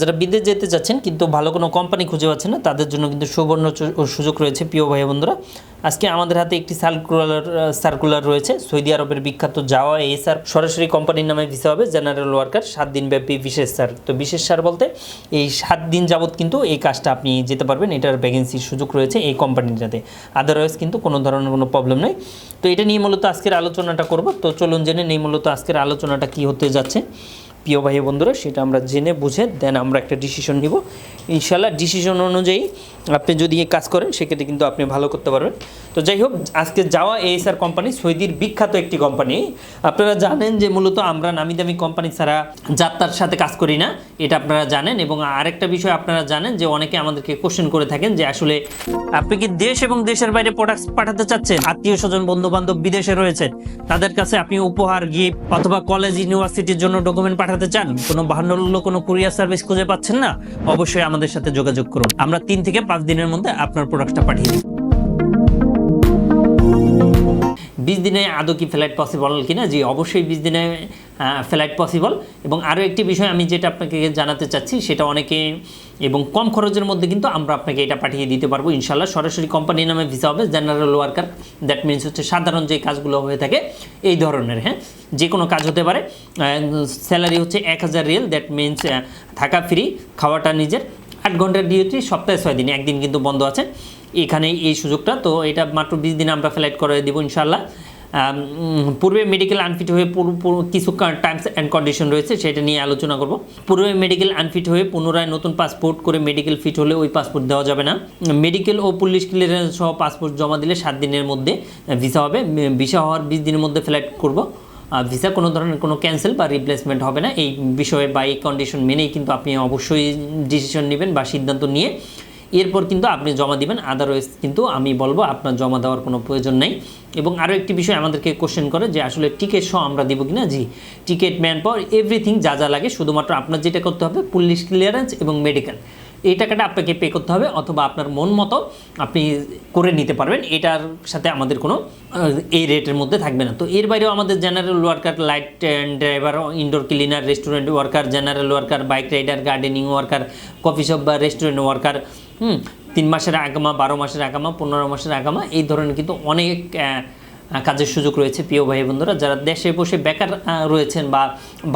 যারা বিদেশ যেতে চাচ্ছেন কিন্তু ভালো কোনো কোম্পানি খুঁজে পাচ্ছেন না, তাদের জন্য কিন্তু সুবর্ণ সুযোগ রয়েছে, প্রিয় ভাই বন্ধুরা। আজকে আমাদের হাতে একটি সার্কুলার সার্কুলার রয়েছে। সৌদি আরবের বিখ্যাত যাওয়া এই স্যার সরাসরি কোম্পানির নামে ভিসা হবে জেনারেল ওয়ার্কার সাত দিন ব্যাপী বিশেষ স্যার তো বিশেষ স্যার বলতে, এই সাত দিন যাবত কিন্তু এই কাজটা আপনি যেতে পারবেন, এটার ভ্যাকেন্সির সুযোগ রয়েছে এই কোম্পানির কোম্পানিটাতে আদারওয়াইজ কিন্তু কোনো ধরনের কোনো প্রবলেম নেই। তো এটা নিয়ে মূলত আজকের আলোচনাটা করব। তো চলুন জেনে নেই মূলত আজকের আলোচনাটা কি হতে যাচ্ছে। প্রিয় ভাই বন্ধুরা, সেটা আমরা জেনে বুঝে দেন আমরা একটা ডিসিশন নিব। ইনশাল্লাহ ডিসিশন অনুযায়ী আপনি যদি এই কাজ করেন, সেক্ষেত্রে কিন্তু আপনি ভালো করতে পারবেন। তো যাই হোক, আজকে যাওয়া এএসআর কোম্পানি সৌদির বিখ্যাত একটি কোম্পানি আপনারা জানেন যে মূলত আমরা নামি দামি কোম্পানি ছাড়া যাত্রার সাথে কাজ করি না, এটা আপনারা জানেন। এবং আরেকটা বিষয় আপনারা জানেন যে অনেকে আমাদেরকে কোশ্চেন করে থাকেন যে আসলে আপনি কি দেশ এবং দেশের বাইরে প্রোডাক্ট পাঠাতে চাচ্ছেন? আত্মীয় স্বজন বন্ধু বান্ধব বিদেশে রয়েছেন, তাদের কাছে আপনি উপহার গিফট অথবা কলেজ ইউনিভার্সিটির জন্য ডকুমেন্ট চান, কোনো বাহান্ন কোনো কুরিয়ার সার্ভিস খুঁজে পাচ্ছেন না, অবশ্যই আমাদের সাথে যোগাযোগ করুন। আমরা তিন থেকে পাঁচ দিনের মধ্যে আপনার প্রোডাক্টটা পাঠিয়ে দিই। বিশ দিনে আদৌ কি ফ্লাইট পসিবল কিনা? জি, অবশ্যই বিশ দিনে ফ্লাইট পসিবল এবং আরও একটি বিষয় আমি যেটা আপনাকে জানাতে চাচ্ছি, সেটা অনেকে এবং কম খরচের মধ্যে কিন্তু আমরা আপনাকে এটা পাঠিয়ে দিতে পারব ইনশাল্লাহ সরাসরি কোম্পানির নামে ভিসা হবে জেনারেল ওয়ার্কার দ্যাট মিনস হচ্ছে সাধারণ যে কাজগুলো হয়ে থাকে, এই ধরনের হ্যাঁ? যে কোনো কাজ হতে পারে। স্যালারি হচ্ছে এক হাজার রিয়েল দ্যাট মিনস থাকা ফ্রি খাওয়াটা নিজের। আট ঘণ্টার ডিউটি সপ্তাহে ছয় দিন, একদিন কিন্তু বন্ধ আছে। এখানে এই সুযোগটা, তো এটা মাত্র বিশ দিনে আমরা ফ্লাইট করে দেবো ইনশাল্লাহ পূর্বে মেডিকেল আনফিট হয়ে কিছু টার্মস অ্যান্ড কন্ডিশন রয়েছে, সেটা নিয়ে আলোচনা করব। পূর্বে মেডিকেল আনফিট হয়ে পুনরায় নতুন পাসপোর্ট করে মেডিকেল ফিট হলে ওই পাসপোর্ট দেওয়া যাবে না। মেডিকেল ও পুলিশ ক্লিয়ারেন্স সহ পাসপোর্ট জমা দিলে সাত দিনের মধ্যে ভিসা হবে। ভিসা হওয়ার বিশ দিনের মধ্যে ফ্লাইট করব। ভিসা কোনো ধরনের কোনো ক্যান্সেল বা রিপ্লেসমেন্ট হবে না। এই বিষয়ে বা এই কন্ডিশন মেনেই কিন্তু আপনি অবশ্যই ডিসিশন নেবেন বা সিদ্ধান্ত নিয়ে এরপর কিন্তু আপনি জমা দিবেন। আদারওয়াইজ কিন্তু আমি বলব, আপনার জমা দেওয়ার কোনো প্রয়োজন নেই। এবং আরও একটি বিষয় আমাদেরকে কোশ্চেন করে যে, আসলে টিকিট সহ আমরা দিব কিনা? জি টিকিট ম্যান পাওয়ার এভরিথিং যা যা লাগে, শুধুমাত্র আপনার যেটা করতে হবে পুলিশ ক্লিয়ারেন্স এবং মেডিকেল এই টাকাটা আপনাকে পে করতে হবে, অথবা আপনার মন মতো আপনি করে নিতে পারবেন। এটার সাথে আমাদের কোনো এই রেটের মধ্যে থাকবে না। তো এর বাইরেও আমাদের general worker light driver indoor cleaner restaurant worker general worker bike rider gardening worker coffee shop বা রেস্টুরেন্ট ওয়ার্কার হুম, তিন মাসের আগামা, বারো মাসের আগামা, পনেরো মাসের আগামা, এই ধরনের কিন্তু অনেক কাজের সুযোগ রয়েছে প্রিয় ভাই বন্ধুরা। যারা দেশে বসে বেকার রয়েছেন বা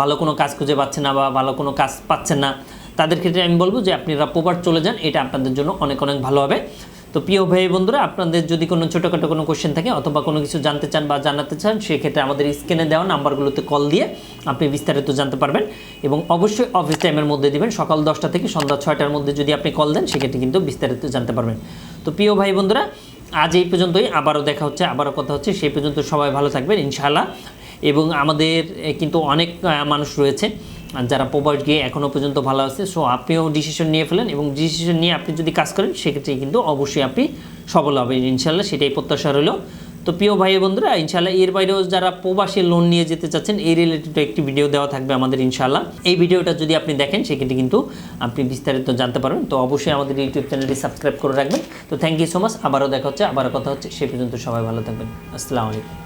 ভালো কোনো কাজ খুঁজে পাচ্ছে না বা ভালো কোনো কাজ পাচ্ছেন না, তাদের ক্ষেত্রে আমি বলব যে আপনারা প্রপার চলে যান, এটা আপনাদের জন্য অনেক অনেক ভালো হবে। তো প্রিয় ভাই বন্ধুরা, আপনাদের যদি কোনো ছোটোখাটো কোনো কোশ্চেন থাকে অথবা কোনো কিছু জানতে চান বা জানাতে চান, সেক্ষেত্রে আমাদের স্ক্রিনে দেওয়া নাম্বারগুলোতে কল দিয়ে আপনি বিস্তারিত জানতে পারবেন এবং অবশ্যই অফিস টাইমের মধ্যে দিবেন। সকাল দশটা থেকে সন্ধ্যা ছয়টার মধ্যে যদি আপনি কল দেন, সেক্ষেত্রে কিন্তু বিস্তারিত জানতে পারবেন। তো প্রিয় ভাই বন্ধুরা, আজ এই পর্যন্তই। আবারও দেখা হচ্ছে, আবারও কথা হচ্ছে। সেই পর্যন্ত সবাই ভালো থাকবেন, ইনশাআল্লাহ। এবং আমাদের কিন্তু অনেক মানুষ রয়েছে। যারা প্রবাস গিয়ে এখনও পর্যন্ত ভালো আছে সো আপনিও ডিসিশন নিয়ে ফেলেন এবং ডিসিশন নিয়ে আপনি যদি কাজ করেন, সেক্ষেত্রে কিন্তু অবশ্যই আপনি সফল হবেন। ইনশাল্লাহ সেটাই প্রত্যাশা রইল। তো প্রিয় ভাই বন্ধুরা ইনশাল্লাহ এর বাইরেও যারা প্রবাসী লোন নিয়ে যেতে চাচ্ছেন, এই রিলেটেড একটি ভিডিও দেওয়া থাকবে আমাদের ইনশাল্লাহ এই ভিডিওটা যদি আপনি দেখেন, সেক্ষেত্রে কিন্তু আপনি বিস্তারিত জানতে পারবেন। তো অবশ্যই আমাদের ইউটিউব চ্যানেলটি সাবস্ক্রাইব করে রাখবেন। তো থ্যাংক ইউ সো মাচ আবারও দেখা হচ্ছে, আবারও কথা হচ্ছে। সে পর্যন্ত সবাই ভালো থাকবেন। আসসালামু আলাইকুম।